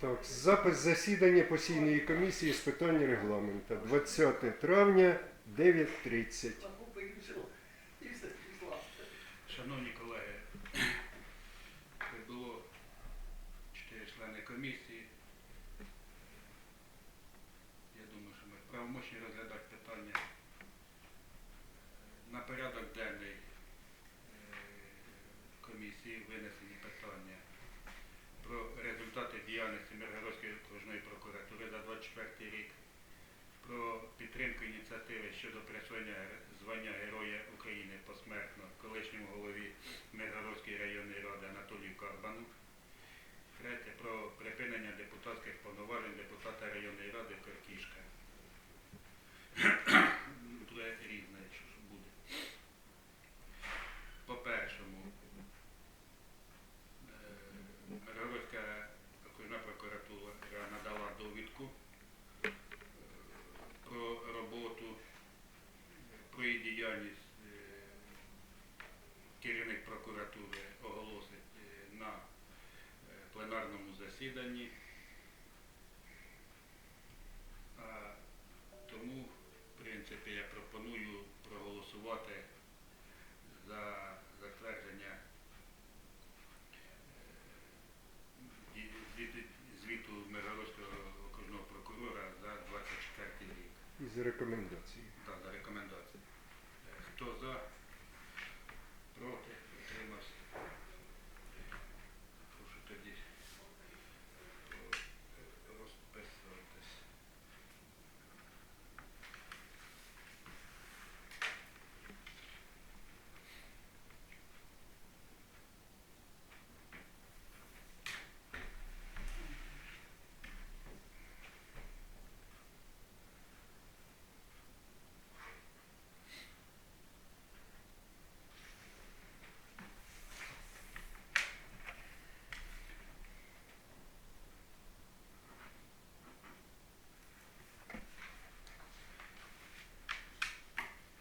Так, запис засідання постійної комісії з питань регламенту 20 травня 9.30. Шановні колеги, прибуло чотири члени комісії. Я думаю, що ми правомочні розглядати питання на порядок денний е, комісії винесені питання про результати діяльності Миргородської окружної прокуратури за 24 рік, про підтримку ініціативи щодо присвоєння звання Героя України посмертно колишньому голові Миргородської районної ради Анатолію Карбану. Третє про припинення депутатських повноважень депутата районної ради Кортішка. Буде різне, якщо що буде. По-першому, е, Миргородська окружна прокуратура надала довідку е, про роботу, про її діяльність е, керівник прокуратури оголосить е, на е, пленарному засіданні. А тому, в принципі, я пропоную проголосувати за затвердження звіту- Миргородського окружного прокурора за 24 рік. Із за рекомендації. Е, Хто за? Проти? Утримався? Прошу тоді е, розписуватись.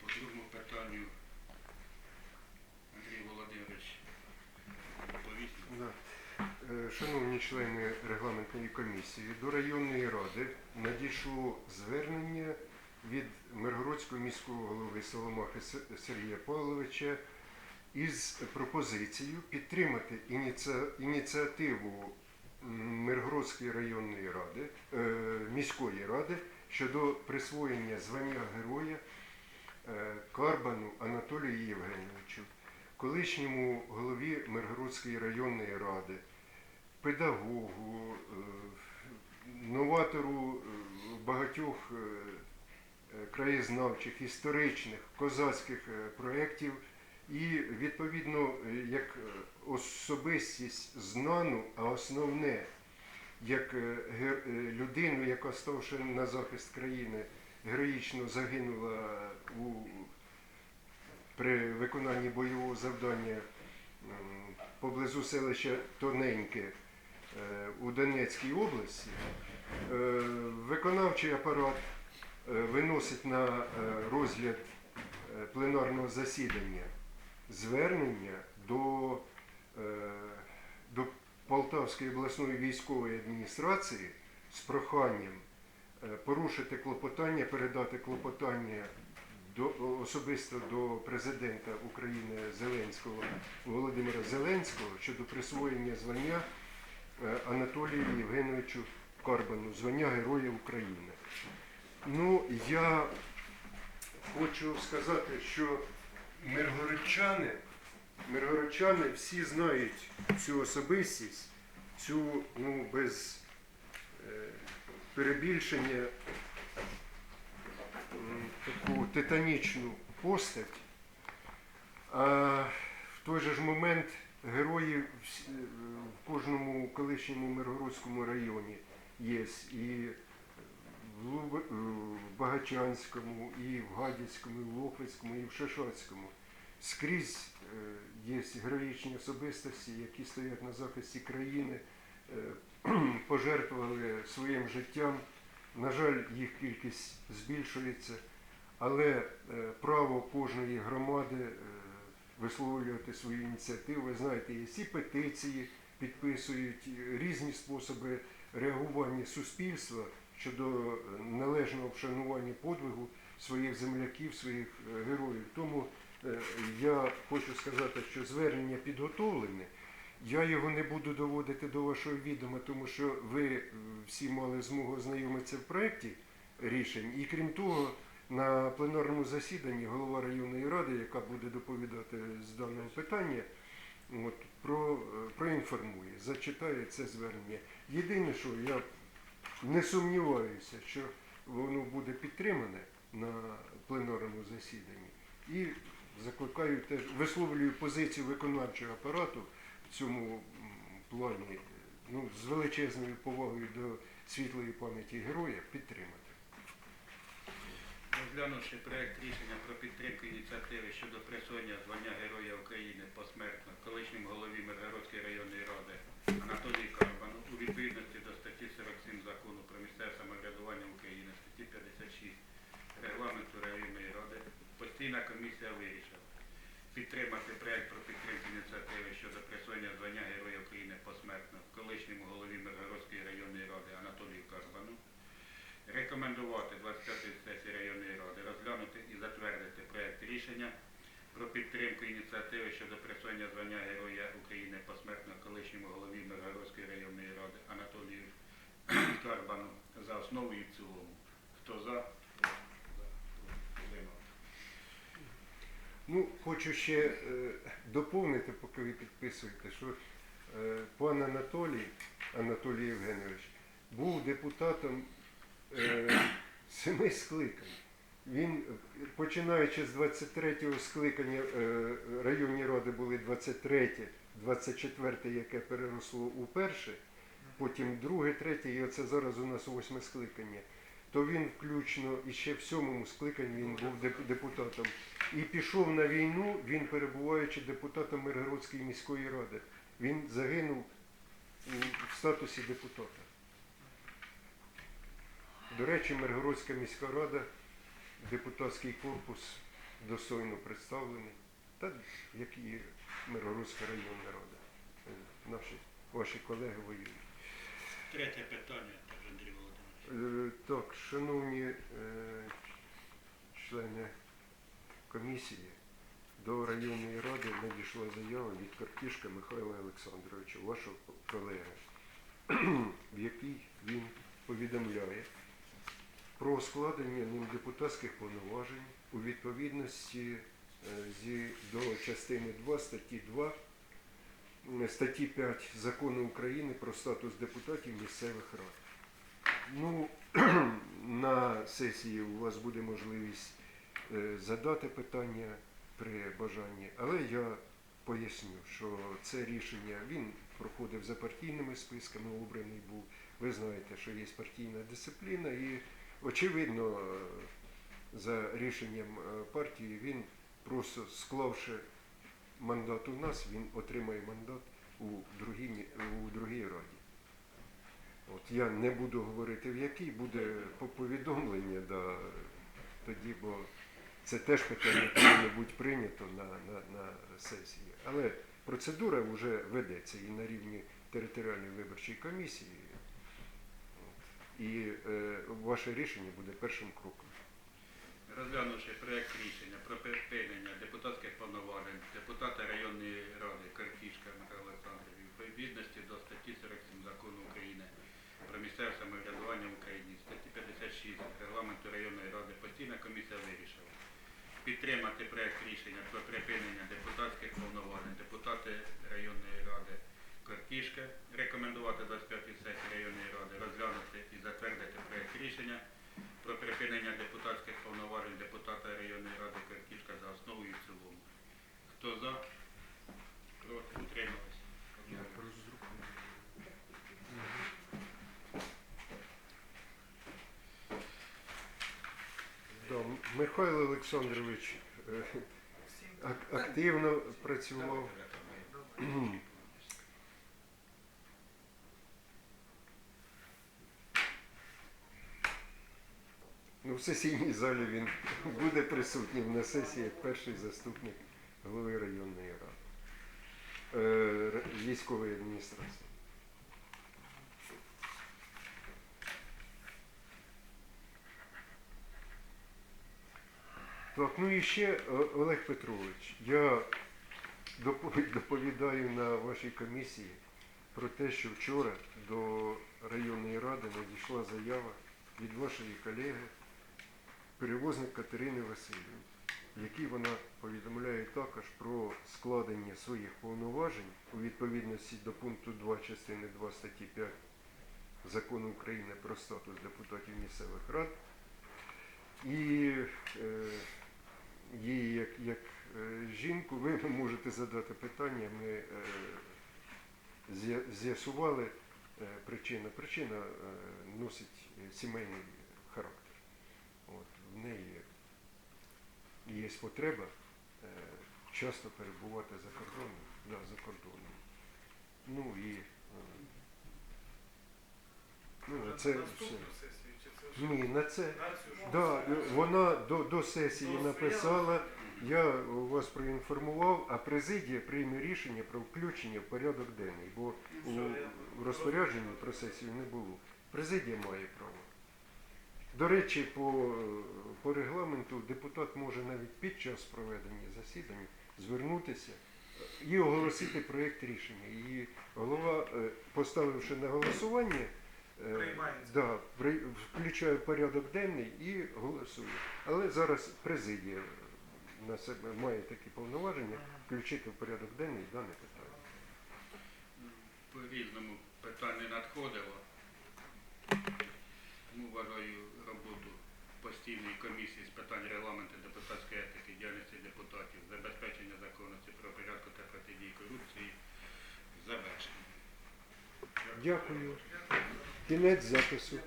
По другому питанню Андрій Володимирович доповість. Да. Е, Шановні члени регламентної комісії, до районної ради надійшло звернення від Миргородського міського голови Соломахи Сергія Павловича із пропозицією підтримати ініці- ініціативу Миргородської районної ради, е, міської ради щодо присвоєння звання героя е, Карбану Анатолію Євгеновичу, колишньому голові Миргородської районної ради, педагогу, новатору е, багатьох е, е, краєзнавчих, історичних, козацьких проєктів. І відповідно як особистість знану, а основне як людину, яка ставши на захист країни, героїчно загинула у при виконанні бойового завдання поблизу селища Тоненьке у Донецькій області, виконавчий апарат е, виносить на е, розгляд е, пленарного засідання звернення до, е, до Полтавської обласної військової адміністрації з проханням е, порушити клопотання, передати клопотання до, особисто до президента України Зеленського Володимира Зеленського щодо присвоєння звання е, Анатолію Євгеновичу Карбану, звання Героя України. Ну, я хочу сказати, що миргородчани, миргородчани всі знають цю особистість, цю ну, без е, перебільшення таку титанічну постать. А в той же ж момент герої в кожному колишньому Миргородському районі є. І в Багачанському, і в Гадяцькому, і в Лохвицькому, і в Шишацькому. Скрізь е, є героїчні особистості, які стоять на захисті країни, е, пожертвували своїм життям. На жаль, їх кількість збільшується, але е, право кожної громади е, висловлювати свою ініціативу. Ви знаєте, є і петиції, підписують різні способи реагування суспільства щодо е, належного вшанування подвигу своїх земляків, своїх е, героїв. Тому е, я хочу сказати, що звернення підготовлене. Я його не буду доводити до вашого відома, тому що ви всі мали змогу ознайомитися в проєкті рішень. І крім того, на пленарному засіданні голова районної ради, яка буде доповідати з даного питання, от, про, проінформує, зачитає це звернення. Єдине, що я не сумніваюся, що воно буде підтримане на пленарному засіданні. І закликаю теж, висловлюю позицію виконавчого апарату в цьому плані ну, з величезною повагою до світлої пам'яті героя підтримати. Розглянувши проект рішення про підтримку ініціативи щодо присвоєння звання Героя України посмертно колишньому голові Миргородської районної ради Анатолію Карбану у відповідності до статті 47 закону про місцеве самоврядування України, статті 56 регламенту районної ради, постійна комісія вирішила підтримати проект про підтримку ініціативи щодо присвоєння звання Героя України посмертно колишньому голові Миргородської районної ради Анатолію Карбану, рекомендувати 25-ї сесії районної ради розглянути і затвердити проект рішення про підтримку ініціативи щодо присвоєння звання Героя України посмертно колишньому голові Миргородської районної ради Анатолію Карбану за основу і в цілому. Хто за? Ну, хочу ще е, доповнити, поки ви підписуєте, що е, пан Анатолій, Анатолій Євгенович, був депутатом е, семи скликань. Він, починаючи з 23-го скликання, е, районні ради були 23, 24, яке переросло у перше, потім друге, третє, і оце зараз у нас восьме скликання. То він включно і ще в сьомому скликанні він був депутатом. І пішов на війну, він перебуваючи депутатом Миргородської міської ради. Він загинув в статусі депутата. До речі, Миргородська міська рада, депутатський корпус достойно представлений, та як і Миргородська районна рада. Наші, ваші колеги воюють. Третє питання, теж Андрій Володимирович. Е, Так, шановні е, члени комісії, до районної ради надійшла заява від Картішка Михайла Олександровича, вашого колеги, в якій він повідомляє про складення ним депутатських повноважень у відповідності е, зі, до частини 2 статті 2 статті 5 Закону України про статус депутатів місцевих рад. Ну, на сесії у вас буде можливість е, задати питання при бажанні, але я поясню, що це рішення він проходив за партійними списками, обраний був. Ви знаєте, що є партійна дисципліна, і очевидно, е, за рішенням е, партії він просто склавши мандат у нас, він отримає мандат у другій, у другій раді. От я не буду говорити в якій, буде повідомлення да, тоді, бо це теж питання повинно бути прийнято на, на, на сесії. Але процедура вже ведеться і на рівні територіальної виборчої комісії. І е, ваше рішення буде першим кроком. Розглянувши проект рішення про припинення депутатських повноважень депутата районної ради Карпішка Михайла у відповідності до статті 47 закону України про місцеве самоврядування в Україні, статті 56 регламенту районної ради постійна комісія вирішила підтримати проект рішення про припинення депутатських повноважень депутати районної ради Картішка, рекомендувати 25-й сесії районної ради розглянути і затвердити проект рішення про припинення депутатських повноважень депутата районної ради Картішка за основу і в цілому. Хто за? Проти? Утримались? Михайло Олександрович е, активно працював. Ну, в сесійній залі він буде присутнім на сесії як перший заступник голови районної ради. е, військової адміністрації. Так, ну і ще Олег Петрович, я доповідаю на вашій комісії про те, що вчора до районної ради надійшла заява від вашої колеги, перевозник Катерини Васильівни, якій вона повідомляє також про складення своїх повноважень у відповідності до пункту 2 частини 2 статті 5 Закону України про статус депутатів місцевих рад. І е, їй, як, як е, жінку, ви можете задати питання. Ми е, з'ясували е, причину. Причина е, носить сімейний в неї є потреба е, часто перебувати за кордоном. Да, за кордоном. Ну і е, ну, це все. Ні, на це. Да, е, вона до, до сесії написала, я вас проінформував, а президія прийме рішення про включення в порядок денний, бо у, розпорядженні про сесію не було. Президія має право. До речі, по, по регламенту депутат може навіть під час проведення засідання звернутися і оголосити проєкт рішення. І голова, е, поставивши на голосування, е, да, включає порядок денний і голосує. Але зараз президія на себе має такі повноваження включити в порядок денний дане питання. По різному питання надходило. Тому вважаю роботу постійної комісії з питань регламенту депутатської етики, діяльності депутатів, забезпечення законності про порядку та протидії корупції завершеною. Дякую. Кінець запису.